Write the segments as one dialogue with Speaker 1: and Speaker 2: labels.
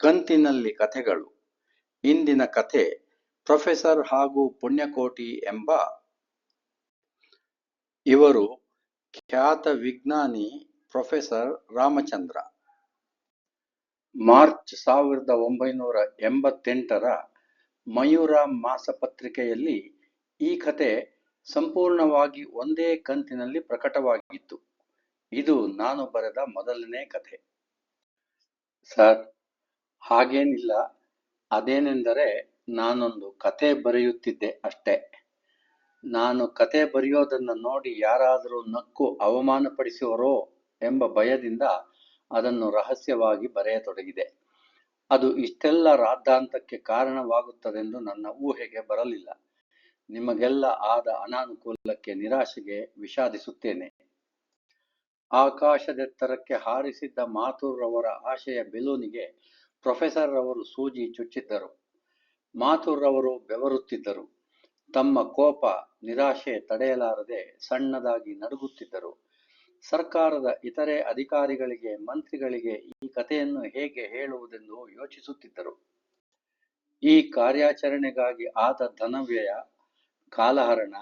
Speaker 1: ಕಂತಿನಲ್ಲಿ ಕಥೆಗಳು. ಇಂದಿನ ಕಥೆ ಪ್ರೊಫೆಸರ್ ಹಾಗೂ ಪುಣ್ಯಕೋಟಿ ಎಂಬ ಇವರು ಖ್ಯಾತ ವಿಜ್ಞಾನಿ ಪ್ರೊಫೆಸರ್ ರಾಮಚಂದ್ರ. ಮಾರ್ಚ್ ಸಾವಿರದ ಒಂಬೈನೂರ ಎಂಬತ್ತೆಂಟರ ಮಯೂರ ಮಾಸಪತ್ರಿಕೆಯಲ್ಲಿ ಈ ಕಥೆ ಸಂಪೂರ್ಣವಾಗಿ ಒಂದೇ ಕಂತಿನಲ್ಲಿ ಪ್ರಕಟವಾಗಿತ್ತು. ಇದು ನಾನು ಬರೆದ ಮೊದಲನೇ ಕಥೆ. ಸರ್ ಹಾಗೇನಿಲ್ಲ. ಅದೇನೆಂದರೆ ನಾನೊಂದು ಕತೆ ಬರೆಯುತ್ತಿದ್ದೆ ಅಷ್ಟೇ. ನಾನು ಕತೆ ಬರೆಯೋದನ್ನು ನೋಡಿ ಯಾರಾದರೂ ನಕ್ಕು ಅವಮಾನಪಡಿಸುವರೋ ಎಂಬ ಭಯದಿಂದ ಅದನ್ನು ರಹಸ್ಯವಾಗಿ ಬರೆಯತೊಡಗಿದೆ. ಅದು ಇಷ್ಟೆಲ್ಲ ರಾದ್ಧಾಂತಕ್ಕೆ ಕಾರಣವಾಗುತ್ತದೆಂದು ನನ್ನ ಊಹೆಗೆ ಬರಲಿಲ್ಲ. ನಿಮಗೆಲ್ಲ ಆದ ಅನಾನುಕೂಲಕ್ಕೆ ನಿರಾಶೆಗೆ ವಿಷಾದಿಸುತ್ತೇನೆ. ಆಕಾಶದೆತ್ತರಕ್ಕೆ ಹಾರಿಸಿದ್ದ ಮಾತೂರ್ರವರ ಆಶಯ ಬೆಲೂನಿಗೆ ಪ್ರೊಫೆಸರ್ ರವರು ಸೂಜಿ ಚುಚ್ಚಿದ್ದರು. ಮಾಥುರ್ರವರು ಬೆವರುತ್ತಿದ್ದರು. ತಮ್ಮ ಕೋಪ, ನಿರಾಶೆ ತಡೆಯಲಾರದೆ ಸಣ್ಣದಾಗಿ ನಡುಗುತ್ತಿದ್ದರು. ಸರ್ಕಾರದ ಇತರೆ ಅಧಿಕಾರಿಗಳಿಗೆ, ಮಂತ್ರಿಗಳಿಗೆ ಈ ಕಥೆಯನ್ನು ಹೇಗೆ ಹೇಳುವುದೆಂದು ಯೋಚಿಸುತ್ತಿದ್ದರು. ಈ ಕಾರ್ಯಾಚರಣೆಗಾಗಿ ಆದ ಧನವ್ಯಯ, ಕಾಲಹರಣ,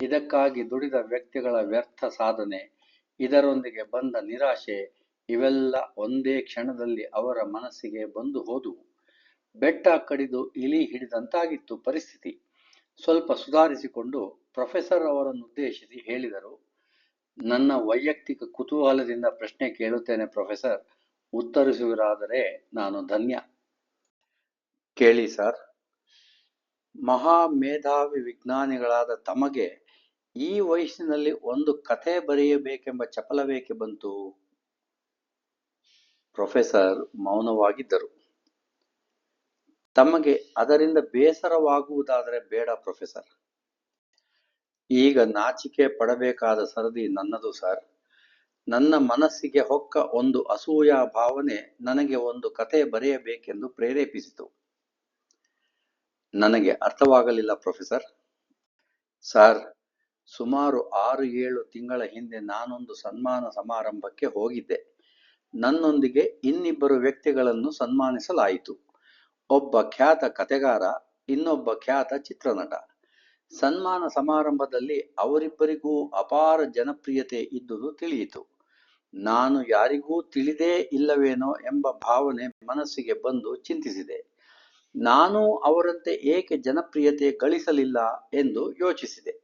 Speaker 1: ಇದಕ್ಕಾಗಿ ದುಡಿದ ವ್ಯಕ್ತಿಗಳ ವ್ಯರ್ಥ ಸಾಧನೆ, ಇದರೊಂದಿಗೆ ಬಂದ ನಿರಾಶೆ ಇವೆಲ್ಲ ಒಂದೇ ಕ್ಷಣದಲ್ಲಿ ಅವರ ಮನಸ್ಸಿಗೆ ಬಂದು ಹೋದುವು ಬೆಟ್ಟ ಕಡಿದು ಇಲಿ ಹಿಡಿದಂತಾಗಿತ್ತು ಪರಿಸ್ಥಿತಿ. ಸ್ವಲ್ಪ ಸುಧಾರಿಸಿಕೊಂಡು ಪ್ರೊಫೆಸರ್ ಅವರನ್ನುದ್ದೇಶಿಸಿ ಹೇಳಿದರು, ನನ್ನ ವೈಯಕ್ತಿಕ ಕುತೂಹಲದಿಂದ ಪ್ರಶ್ನೆ ಕೇಳುತ್ತೇನೆ ಪ್ರೊಫೆಸರ್. ಉತ್ತರಿಸುವಿರಾದರೆ ನಾನು ಧನ್ಯ. ಕೇಳಿ ಸರ್. ಮಹಾ ಮೇಧಾವಿ ವಿಜ್ಞಾನಿಗಳಾದ ತಮಗೆ ಈ ವಯಸ್ಸಿನಲ್ಲಿ ಒಂದು ಕಥೆ ಬರೆಯಬೇಕೆಂಬ ಚಪಲವೇಕೆ ಬಂತು? ಪ್ರೊಫೆಸರ್ ಮೌನವಾಗಿದ್ದರು. ತಮಗೆ ಅದರಿಂದ ಬೇಸರವಾಗುವುದಾದರೆ ಬೇಡ ಪ್ರೊಫೆಸರ್. ಈಗ ನಾಚಿಕೆ ಪಡಬೇಕಾದ ಸರದಿ ನನ್ನದು, ಸರ್. ನನ್ನ ಮನಸ್ಸಿಗೆ ಹೊಕ್ಕ ಒಂದು ಅಸೂಯ ಭಾವನೆ ನನಗೆ ಒಂದು ಕತೆ ಬರೆಯಬೇಕೆಂದು ಪ್ರೇರೇಪಿಸಿತು. ನನಗೆ ಅರ್ಥವಾಗಲಿಲ್ಲ ಪ್ರೊಫೆಸರ್. ಸರ್, ಸುಮಾರು ಆರು ಏಳು ತಿಂಗಳ ಹಿಂದೆ ನಾನೊಂದು ಸನ್ಮಾನ ಸಮಾರಂಭಕ್ಕೆ ಹೋಗಿದ್ದೆ. ನನ್ನೊಂದಿಗೆ ಇನ್ನಿಬ್ಬರು ವ್ಯಕ್ತಿಗಳನ್ನು ಸನ್ಮಾನಿಸಲಾಯಿತು. ಒಬ್ಬ ಖ್ಯಾತ ಕತೆಗಾರ ಇನ್ನೊಬ್ಬ ಖ್ಯಾತ ಚಿತ್ರನಟ. ಸನ್ಮಾನ ಸಮಾರಂಭದಲ್ಲಿ ಅವರಿಬ್ಬರಿಗೂ ಅಪಾರ ಜನಪ್ರಿಯತೆ ಇದ್ದುದು ತಿಳಿಯಿತು. ನಾನು ಯಾರಿಗೂ ತಿಳಿದೇ ಇಲ್ಲವೇನೋ ಎಂಬ ಭಾವನೆ ಮನಸ್ಸಿಗೆ ಬಂದು ಚಿಂತಿಸಿದೆ. ನಾನು ಅವರಂತೆ ಏಕೆ ಜನಪ್ರಿಯತೆ ಗಳಿಸಲಿಲ್ಲ ಎಂದು ಯೋಚಿಸಿದೆ.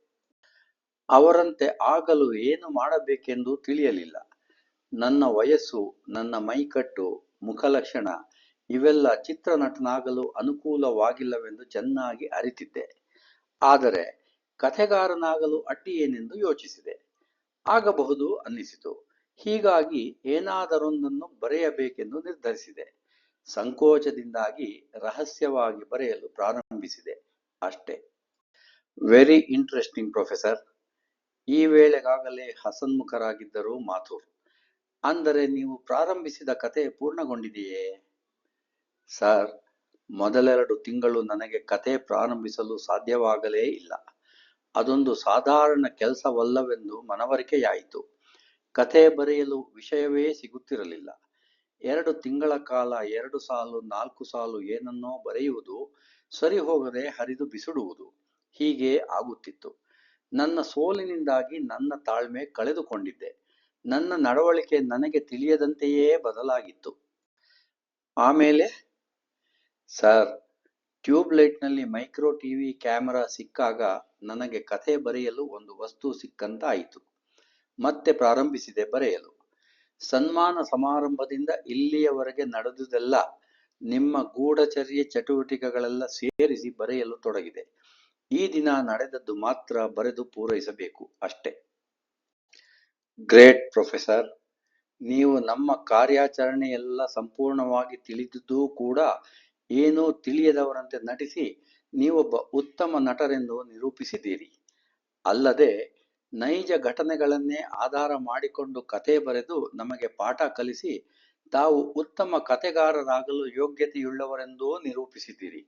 Speaker 1: ಅವರಂತೆ ಆಗಲು ಏನು ಮಾಡಬೇಕೆಂದು ತಿಳಿಯಲಿಲ್ಲ. ನನ್ನ ವಯಸ್ಸು, ನನ್ನ ಮೈಕಟ್ಟು, ಮುಖಲಕ್ಷಣ ಇವೆಲ್ಲ ಚಿತ್ರನಟನಾಗಲು ಅನುಕೂಲವಾಗಿಲ್ಲವೆಂದು ಚೆನ್ನಾಗಿ ಅರಿತಿದ್ದೆ. ಆದರೆ ಕಥೆಗಾರನಾಗಲು ಅಡ್ಡಿ ಏನೆಂದು ಯೋಚಿಸಿದೆ. ಆಗಬಹುದು ಅನ್ನಿಸಿತು. ಹೀಗಾಗಿ ಏನಾದರೊಂದನ್ನು ಬರೆಯಬೇಕೆಂದು ನಿರ್ಧರಿಸಿದೆ. ಸಂಕೋಚದಿಂದಾಗಿ ರಹಸ್ಯವಾಗಿ ಬರೆಯಲು ಪ್ರಾರಂಭಿಸಿದೆ. ಅಷ್ಟೇ. ವೆರಿ ಇಂಟ್ರೆಸ್ಟಿಂಗ್ ಪ್ರೊಫೆಸರ್ ಈ ವೇಳೆಗಾಗಲೇ ಹಸನ್ಮುಖರಾಗಿದ್ದರು ಮಾಥುರ್. ಅಂದರೆ ನೀವು ಪ್ರಾರಂಭಿಸಿದ ಕತೆ ಪೂರ್ಣಗೊಂಡಿದೆಯೇ? ಸರ್, ಮೊದಲೆರಡು ತಿಂಗಳು ನನಗೆ ಕತೆ ಪ್ರಾರಂಭಿಸಲು ಸಾಧ್ಯವಾಗಲೇ ಇಲ್ಲ. ಅದೊಂದು ಸಾಧಾರಣ ಕೆಲಸವಲ್ಲವೆಂದು ಮನವರಿಕೆಯಾಯಿತು. ಕತೆ ಬರೆಯಲು ವಿಷಯವೇ ಸಿಗುತ್ತಿರಲಿಲ್ಲ. ಎರಡು ತಿಂಗಳ ಕಾಲ, ಎರಡು ಸಾಲು, ನಾಲ್ಕು ಸಾಲು ಏನನ್ನೋ ಬರೆಯುವುದು ಸರಿ ಹೋಗದೆ ಹರಿದು ಬಿಸಿಡುವುದು ಹೀಗೆ ಆಗುತ್ತಿತ್ತು. ನನ್ನ ಸೋಲಿನಿಂದಾಗಿ ನನ್ನ ತಾಳ್ಮೆ ಕಳೆದುಕೊಂಡಿದ್ದೆ. ನನ್ನ ನಡವಳಿಕೆ ನನಗೆ ತಿಳಿಯದಂತೆಯೇ ಬದಲಾಗಿತ್ತು. ಆಮೇಲೆ, ಸರ್ ಟ್ಯೂಬ್ಲೈಟ್ನಲ್ಲಿ ಮೈಕ್ರೋ ಟಿವಿ ಕ್ಯಾಮೆರಾ ಸಿಕ್ಕಾಗ ನನಗೆ ಕಥೆ ಬರೆಯಲು ಒಂದು ವಸ್ತು ಸಿಕ್ಕಂತಾಯಿತು. ಮತ್ತೆ ಪ್ರಾರಂಭಿಸಿದೆ ಬರೆಯಲು. ಸನ್ಮಾನ ಸಮಾರಂಭದಿಂದ ಇಲ್ಲಿಯವರೆಗೆ ನಡೆದುದೆಲ್ಲ ನಿಮ್ಮ ಗೂಢಚರ್ಯ ಚಟುವಟಿಕೆಗಳೆಲ್ಲ ಸೇರಿಸಿ ಬರೆಯಲು ತೊಡಗಿದೆ. ಈ ದಿನ ನಡೆದದ್ದು ಮಾತ್ರ ಬರೆದು ಪೂರೈಸಬೇಕು ಅಷ್ಟೇ. ಗ್ರೇಟ್ ಪ್ರೊಫೆಸರ್ ನೀವು ನಮ್ಮ ಕಾರ್ಯಾಚರಣೆಯೆಲ್ಲ ಸಂಪೂರ್ಣವಾಗಿ ತಿಳಿದಿದ್ದೂ ಕೂಡ ಏನೂ ತಿಳಿಯದವರಂತೆ ನಟಿಸಿ ನೀವೊಬ್ಬ ಉತ್ತಮ ನಟರೆಂದು ನಿರೂಪಿಸಿದ್ದೀರಿ. ಅಲ್ಲದೆ ನೈಜ ಘಟನೆಗಳನ್ನೇ ಆಧಾರ ಮಾಡಿಕೊಂಡು ಕತೆ ಬರೆದು ನಮಗೆ ಪಾಠ ಕಲಿಸಿ ತಾವು ಉತ್ತಮ ಕತೆಗಾರರಾಗಲು ಯೋಗ್ಯತೆಯುಳ್ಳವರೆಂದೂ ನಿರೂಪಿಸಿದ್ದೀರಿ.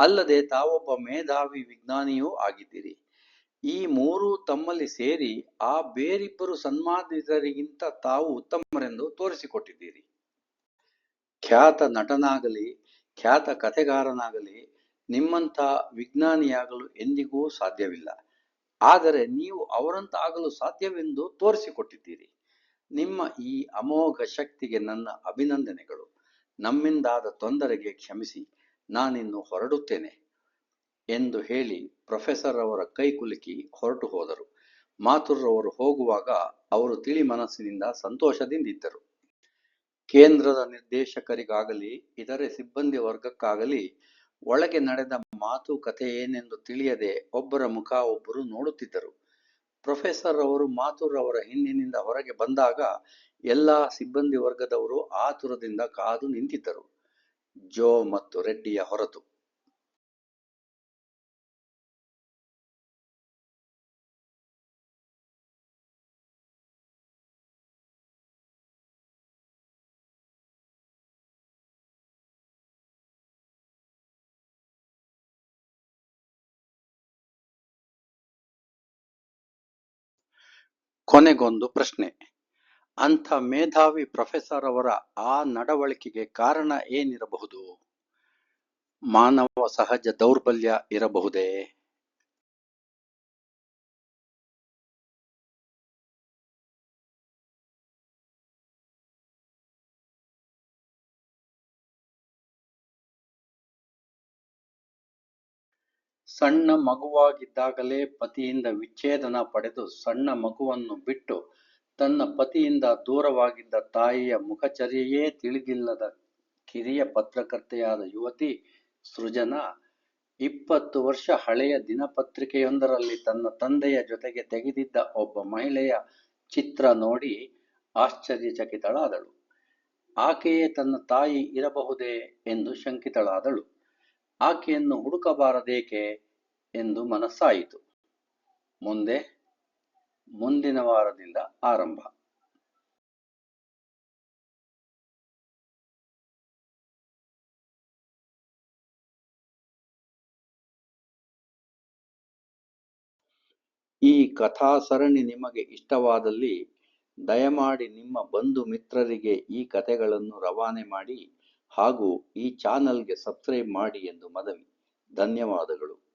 Speaker 1: ಅಲ್ಲದೆ ತಾವೊಬ್ಬ ಮೇಧಾವಿ ವಿಜ್ಞಾನಿಯೂ ಆಗಿದ್ದೀರಿ. ಈ ಮೂರೂ ತಮ್ಮಲ್ಲಿ ಸೇರಿ ಆ ಬೇರಿಬ್ಬರು ಸನ್ಮಾನಿತರಿಗಿಂತ ತಾವು ಉತ್ತಮರೆಂದು ತೋರಿಸಿಕೊಟ್ಟಿದ್ದೀರಿ. ಖ್ಯಾತ ನಟನಾಗಲಿ, ಖ್ಯಾತ ಕಥೆಗಾರನಾಗಲಿ, ನಿಮ್ಮಂಥ ವಿಜ್ಞಾನಿಯಾಗಲು ಎಂದಿಗೂ ಸಾಧ್ಯವಿಲ್ಲ. ಆದರೆ ನೀವು ಅವರಂತಾಗಲು ಸಾಧ್ಯವೆಂದು ತೋರಿಸಿಕೊಟ್ಟಿದ್ದೀರಿ. ನಿಮ್ಮ ಈ ಅಮೋಘ ಶಕ್ತಿಗೆ ನನ್ನ ಅಭಿನಂದನೆಗಳು. ನಮ್ಮಿಂದಾದ ತೊಂದರೆಗೆ ಕ್ಷಮಿಸಿ. ನಾನಿನ್ನು ಹೊರಡುತ್ತೇನೆ. ಎಂದು ಹೇಳಿ ಪ್ರೊಫೆಸರ್ ಅವರ ಕೈ ಕುಲುಕಿ ಹೊರಟು ಹೋದರು. ಮಾಥುರ್ರವರು ಹೋಗುವಾಗ ಅವರು ತಿಳಿ ಮನಸ್ಸಿನಿಂದ ಸಂತೋಷದಿಂದಿದ್ದರು ಕೇಂದ್ರದ ನಿರ್ದೇಶಕರಿಗಾಗಲಿ, ಇತರೆ ಸಿಬ್ಬಂದಿ ವರ್ಗಕ್ಕಾಗಲಿ ಒಳಗೆ ನಡೆದ ಮಾತುಕತೆ ಏನೆಂದು ತಿಳಿಯದೆ ಒಬ್ಬರ ಮುಖ ಒಬ್ಬರು ನೋಡುತ್ತಿದ್ದರು. ಪ್ರೊಫೆಸರ್ ಅವರು ಮಾಥುರ್ ಅವರ ಹಿಂದಿನಿಂದ ಹೊರಗೆ ಬಂದಾಗ ಎಲ್ಲಾ ಸಿಬ್ಬಂದಿ ವರ್ಗದವರು ಆತುರದಿಂದ ಕಾದು ನಿಂತಿದ್ದರು. ಜೋ ಮತ್ತು ರೆಡ್ಡಿಯ ಹೊರತು. ಕೊನೆಗೊಂದು ಪ್ರಶ್ನೆ. ಅಂಥ ಮೇಧಾವಿ ಪ್ರೊಫೆಸರ್ ಅವರ ಆ ನಡವಳಿಕೆಗೆ ಕಾರಣ ಏನಿರಬಹುದು? ಮಾನವ ಸಹಜ ದೌರ್ಬಲ್ಯ ಇರಬಹುದೇ? ಸಣ್ಣ ಮಗುವಾಗಿದ್ದಾಗಲೇ ಪತಿಯಿಂದ ವಿಚ್ಛೇದನ ಪಡೆದು ಸಣ್ಣ ಮಗುವನ್ನು ಬಿಟ್ಟು ತನ್ನ ಪತಿಯಿಂದ ದೂರವಾಗಿದ್ದ ತಾಯಿಯ ಮುಖಚರ್ಯೆಯೇ ತಿಳಿದಿಲ್ಲದ ಕಿರಿಯ ಪತ್ರಕರ್ತೆಯಾದ ಯುವತಿ ಸೃಜನಾ ಇಪ್ಪತ್ತು ವರ್ಷ ಹಳೆಯ ದಿನಪತ್ರಿಕೆಯೊಂದರಲ್ಲಿ ತನ್ನ ತಂದೆಯ ಜೊತೆಗೆ ತೆಗೆದಿದ್ದ ಒಬ್ಬ ಮಹಿಳೆಯ ಚಿತ್ರ ನೋಡಿ ಆಶ್ಚರ್ಯಚಕಿತಳಾದಳು. ಆಕೆಯೇ ತನ್ನ ತಾಯಿ ಇರಬಹುದೇ ಎಂದು ಶಂಕಿತಳಾದಳು. ಆಕೆಯನ್ನು ಹುಡುಕಬಾರದೇಕೆ? ಎಂದು ಮನಸ್ಸಾಯಿತು. ಮುಂದೆ, ಮುಂದಿನ ವಾರದಿಂದ ಆರಂಭ. ಈ ಕಥಾ ಸರಣಿ ನಿಮಗೆ ಇಷ್ಟವಾದಲ್ಲಿ ದಯಮಾಡಿ ನಿಮ್ಮ ಬಂಧು ಮಿತ್ರರಿಗೆ ಈ ಕಥೆಗಳನ್ನು ರವಾನೆ ಮಾಡಿ ಹಾಗೂ ಈ ಚಾನಲ್ಗೆ ಸಬ್ಸ್ಕ್ರೈಬ್ ಮಾಡಿ ಎಂದು ಮನವಿ. ಧನ್ಯವಾದಗಳು.